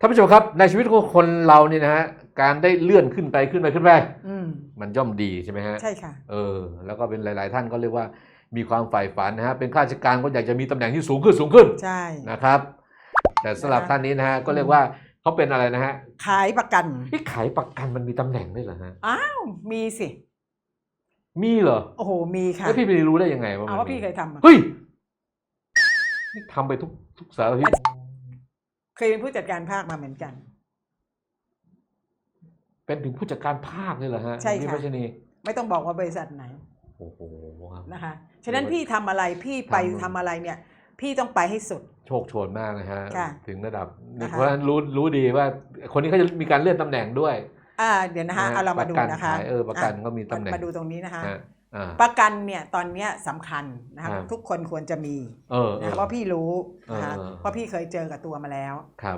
ท่านผู้ชมครับในชีวิตของคนเราเนี่ยนะฮะการได้เลื่อนขึ้นไปขึ้นไปขึ้นไปอืมมันย่อมดีใช่ไหมฮะใช่ค่ะ เออ แล้วก็เป็นหลาย ๆ ท่านก็เรียกว่ามีความใฝ่ฝันนะฮะเป็นข้าราชการก็อยากจะมีตำแหน่งที่สูงขึ้นสูงขึ้นใช่ นะครับ แต่สำหรับนะคะ ท่านนี้นะฮะก็เรียกว่า เขาเป็นอะไรนะฮะ ขายประกันที่ขายประกันมันมีตำแหน่งด้วยเหรอฮะ อ้าวมีสิ มีเหรอโอ้โหมีค่ะแล้วพี่ไปรู้ได้ยังไงว่าเอามันว่ามีพี่เคยทำอะเฮ้ยนี่ทำไปทุกทุกสารทิศเคยเป็นผู้จัดการภาคมาเหมือนกัน เป็นถึงผู้จัดการภาคเลยเหรอฮะใช่ค่ะ พี่พัชนีไม่ต้องบอกว่าบริษัทไหนโอ้โหครับ นะคะฉะนั้นพี่ทำอะไรพี่ไปทำทำอะไรเนี่ย พี่ต้องไปให้สุด โชคโชนมากนะฮะ ค่ะถึงระดับนะคะ เพราะฉะนั้นรู้รู้ดีว่า คนนี้เขาจะมีการเลื่อนตำแหน่งด้วยอ่าเดี๋ยวนะคะนะฮะเอาเรามาดูประกันนะคะขายเออประกันอ่ก็มีตำแหน่งมาดูตรงนี้นะคะ ฮะอ่า ประกันเนี่ยตอนเนี้ยสำคัญนะคะครับ ทุกคนควรจะมีเออเอนะอ เพราะพี่รู้นะคะเออ เพราะพี่เคยเจอกับตัวมาแล้วครับ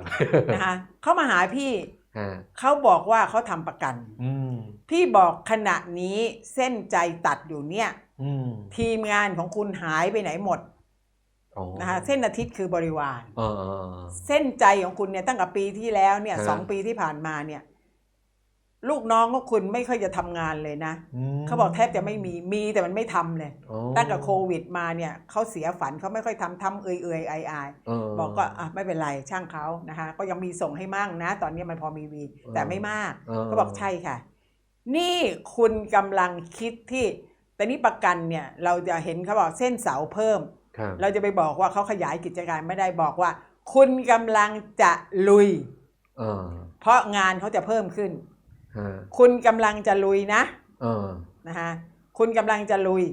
นะคะเขามาหาพี่ฮะเขาบอกว่าเขาทำประกัน อืมพี่บอกขณะนี้เส้นใจตัดอยู่เนี่ย อืมทีมงานของคุณหายไปไหนหมดอ๋อ นะคะเส้นอาทิตย์คือบริวารเออเออเออเส้นใจของคุณเนี่ยตั้งแต่ปีที่แล้วเนี่ยฮะสองปีที่ผ่านมาเนี่ย ลูกน้องของคุณไม่ค่อยจะทำงานเลยนะมเขาบอกแทบจะไม่มีมีแต่มันไม่ทำเลยอ๋อตั้งแต่โควิดมาเนี่ยเขาเสียฝันเขาไม่ค่อยทำทำเอื่อยเอื่อยๆอายอายๆเออบอกก็อะไม่เป็นไรช่างเขานะคะ ก็ยังมีส่งให้มั่งนะ ตอนนี้มันพอมีวีแต่ไม่มากเออก็บอกใช่ค่ะ นี่คุณกำลังคิดที่แต่นี่ประกันเนี่ย เราจะเห็นเขาบอกเส้นเสาเพิ่มครับ เราจะไปบอกว่าเขาขยายกิจการไม่ได้บอกว่า คุณกำลังจะลุยเออเพราะงานเขาจะเพิ่มขึ้นฮะคุณกำลังจะลุยนะเออนะคะคุณกำลังจะลุย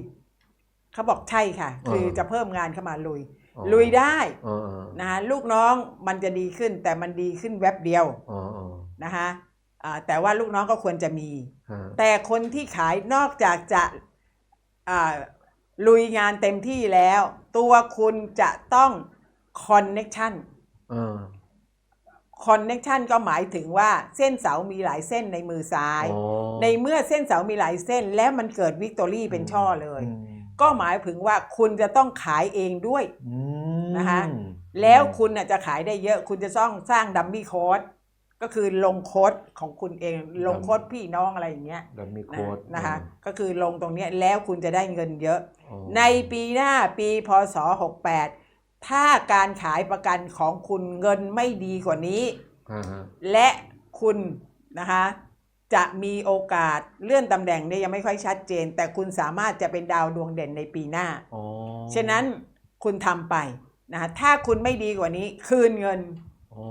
เขาบอกใช่ค่ะ คือเออจะเพิ่มงานเข้ามาลุยอ๋อลุยได้เออเออนะคะลูกน้องมันจะดีขึ้น แต่มันดีขึ้นแวบเดียวอ๋ออ๋อนะคะอ่าแต่ว่าลูกน้องก็ควรจะมีฮะแต่คนที่ขายนอกจากจะอ่าลุยงานเต็มที่แล้ว ตัวคุณจะต้องคอนเน็ชันเออคอนเน็ชันก็หมายถึงว่าเส้นเสามีหลายเส้นในมือซ้ายอ๋อในเมื่อเส้นเสามีหลายเส้น แล้วมันเกิดวิกตอรี่เป็นช่อเลยอืมก็หมายถึงว่าคุณจะต้องขายเองด้วยอืมนะคะแล้วคุณน่ะจะขายได้เยอะ คุณจะต้องสร้างดัมมี่โค้ด ก็คือลงโค้ดของคุณเองลงโค้ดพี่น้องอะไรอย่างเงี้ยดัมมี่นะโค้ดนะคะก็คือลงตรงเนี้ยแล้วคุณจะได้เงินเยอะอ๋อในปีหน้าปีพศ 68 ถ้าการขายประกันของคุณเงินไม่ดีกว่านี้อ่าฮะและคุณนะคะจะมีโอกาสเลื่อนตำแหน่งเนี่ยยังไม่ค่อยชัดเจน แต่คุณสามารถจะเป็นดาวดวงเด่นในปีหน้าอ๋อฉะนั้นคุณทำไปนะคะถ้าคุณไม่ดีกว่านี้คืนเงินอ๋อ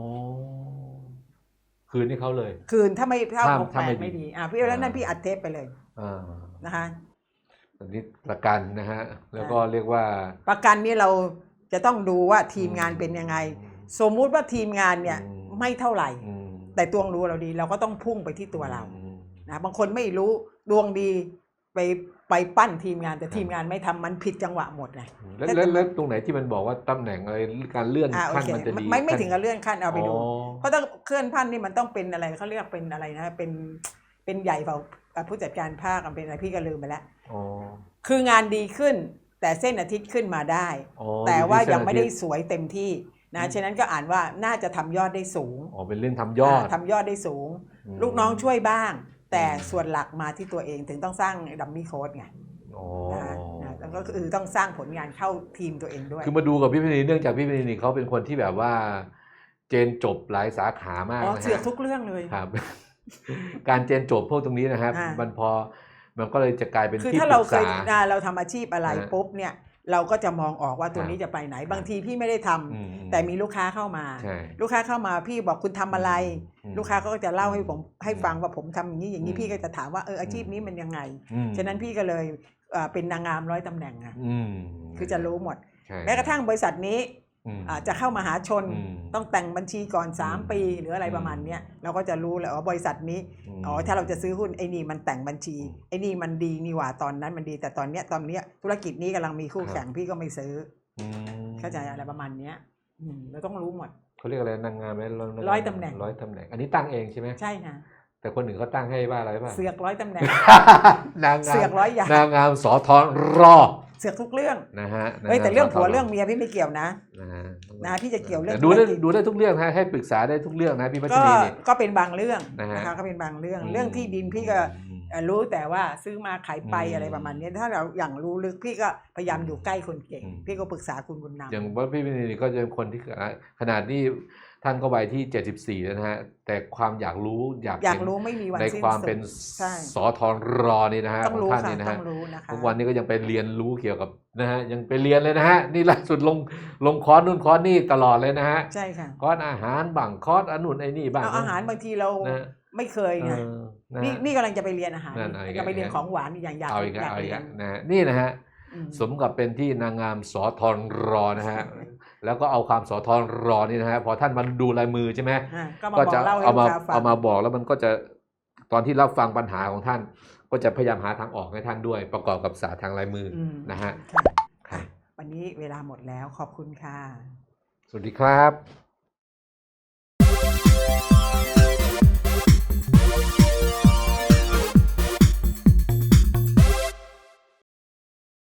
คืนให้เขาเลย คืนถ้าไม่ถ้าถ้าหกถ้าแปไม่ดดีไม่ดีอะพี่แล้วนั่นอ่าพี่อัดเทปไปเลยอ่านะคะอันนี้ประกันนะฮะแล้วก็เรียกว่า ประกันนี่เราจะต้องดูว่าทีมงานเป็นยังไง สมมุติว่าทีมงานเนี่ยอืมไม่เท่าไหร่อืมแต่ดวงรู้เราดี เราก็ต้องพุ่งไปที่ตัวเราอืมนะบางคนไม่รู้ดวงดี ไปไปปั้นทีมงานแต่ทีมงานไม่ทำมันผิดจังหวะหมดนะแล้วแต่แล้วแล้วตรงไหนที่มันบอกว่าตำแหน่งอะไรการเลื่อนอ่าโอขั้นเคมันจะดีไม่ไม่ขั้นถึงกับเลื่อนขั้นเอาไปดูอ๋อเพราะถ้าเคลื่อนพันนี่มันต้องเป็นอะไรเขาเรียกเป็นอะไรนะ เป็นเป็นใหญ่เปล่าอะผู้จัดการภาคมันเป็นอะไรพี่ก็ลืมไปแล้วอ๋อคืองานดีขึ้น แต่เส้นอาทิตย์ขึ้นมาได้อ๋อแต่ว่าที่ยังไม่ได้เส้นอาทิตสวยเต็มที่นะฉะนั้นก็อ่านว่าน่าจะทำยอดได้สูงอ๋อเป็นเรื่องทำยอดาทำยอดได้สูงอืมลูกน้องช่วยบ้าง แต่อืมส่วนหลักมาที่ตัวเองถึงต้องสร้างดัมมี่โค้ดไงอ๋อนะนะแล้วก็คือต้องสร้างผลงานเข้าทีมตัวเองด้วย คือมาดูกับพี่พินีเนื่องจากพี่พินีเขาเป็นคนที่แบบว่า เจนจบหลายสาขามากอ๋อนะเสือกฮะทุกเรื่องเลยครับ การเจนจบพวกตรงนี้นะครับอ่ามัมันพอมันก็เลยจะกลายเป็นคือที่ถ้าปเรารึกเคยษาอ่าเราทำอาชีพอะไรฮะปุ๊บเนี่ย เราก็จะมองออกว่าตัวครับนี้จะไปไหน บางทีพี่ไม่ได้ทำอืมแต่มีลูกค้าเข้ามาใช่ลูกค้าเข้ามาพี่บอกคุณทำอะไรอืมลูกค้าเขาก็จะเล่าให้ผมให้ฟังว่าผมทำอย่างนี้อย่างนี้อืมพี่ก็จะถามว่าเอออาชีพนี้มันยังไงอืมฉะนั้นพี่ก็เลยเอ่อเป็นนางงามร้อยตำแหน่งอะอืมคือจะรู้หมดใช่แม้กระทั่งบริษัทนี้อืมอ่า จะเข้ามาหาชนอืมต้องแต่งบัญชีก่อนอืม3ปี หรืออะไรประมาณเนี้ยเราก็จะรู้แหละว่าบริษัทนี้มอ๋อถ้าเราจะซื้อหุ้นไอ้นี่มันแต่งบัญชีอืมไอ้นี่มันดีนี่หว่าตอนนั้นมันดีแต่ตอนเนี้ยตอนเนี้ยธุรกิจนี้กำลังมีคู่ครับแข่งพี่ก็ไม่ซื้ออืมอเข้าใจอะไรประมาณเนี้ยอืมเราต้องรู้หมดเขาเรียกอะไรนางงามไหมร้อยตำแหน่งร้อยตำแหน่ง อันนี้ตั้งเองใช่ไหมใช่ค่ะแต่คนหนึ่งเขาตั้งให้ว่าอะไรป่ะเสือกร้อยตำแหน่งนางงาเสือกมร้อยอย่างนางงามสอทรรอ เสือกทุกเรื่องนะฮะเฮ้ยแต่เรื่องผัวนางามสเรื่องเมียพี่ไม่เกี่ยวนะนะฮะนะพี่จะเกี่ยวเรื่องแต่ดูได้ธุรกิจดูได้ทุกเรื่องนะให้ปรึกษาได้ทุกเรื่องนะพี่พัชก็รีนี่ก็เป็นบางเรื่องนะฮะนะคะก็เป็นบางเรื่องอืมเรื่องที่ดินพี่ก็อืมเอ่อรู้แต่ว่าซื้อมาขายไปอืมอะไรประมาณนี้ถ้าเราอย่างรู้ลึกพี่ก็พยายามอยู่ใกล้คนเก่งอืมพี่ก็ปรึกษาคุณบุญนำอย่างว่าพี่พัชรีก็จะเป็นคนที่ขนาดนี้ ท่านก็วัยที่ 74 แล้วนะฮะ แต่ความอยากรู้อยากอยากเห็นรู้ไม่มีวันในสิ้นความสุดเป็นใช่สอทรรอนี่นะฮะต้องของรู้ท่านค่ะนี่นะต้ฮะองรู้นะคะทุกวันนี้ก็ยังไปเรียนรู้เกี่ยวกับนะฮะยังไปเรียนเลยนะฮะนี่ล่าสุดลงลงคอร์สนู่นคอร์สนี่ตลอดเลยนะฮะใช่ค่ะคอร์สอาหารบ้างคอร์สอันนู่นไอ้นี่บ้างเอาอาหารบางทีเรานะไม่เคยเอไงอนะนี่ฮะนี่กำลังจะไปเรียนอาหารนั่นเอาอีกจะไปเรียนแล้วของหวานอย่างอยากเอาอีกแล้วอยากเอาอีกเรียแล้วนนะฮะนี่นะฮะอืมสมกับเป็นที่นางงามสอทรรอนะฮะ แล้วก็เอาความสอทรรอนี่นะฮะพอท่านมาดูลายมือใช่ไหมอะก็มาก็บอจะกเล่าให้เอาลูมากค้าฟังเอามาบอกแล้วมันก็จะตอนที่รับฟังปัญหาของท่าน ก็จะพยายามหาทางออกให้ท่านด้วย ประกอบกับศาสตร์ทางลายมืออมนะฮะค่ะค่ะวันนี้เวลาหมดแล้วขอบคุณค่ะ สวัสดีครับ